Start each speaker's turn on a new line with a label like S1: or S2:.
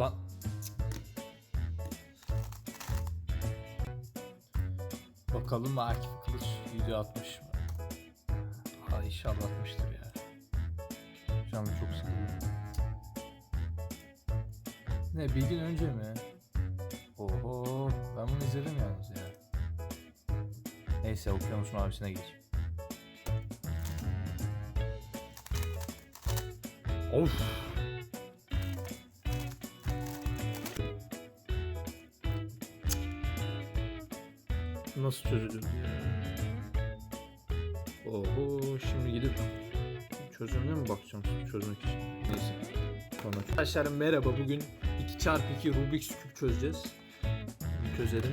S1: Lan. Bakalım Akif Kılıç video atmış mı? Ha inşallah atmıştır ya. Canım çok sıkıldı. Ne bir gün önce mi? Oho ben bunu izledim yalnız ya. Neyse okyanus mavisine geç. Of. Nasıl çözülür ya? Oho şimdi gidip çözümüne mi bakacağım çözmek için? Neyse. Sonra. Arkadaşlar merhaba bugün 2x2 Rubik's küp çözeceğiz. Çözelim.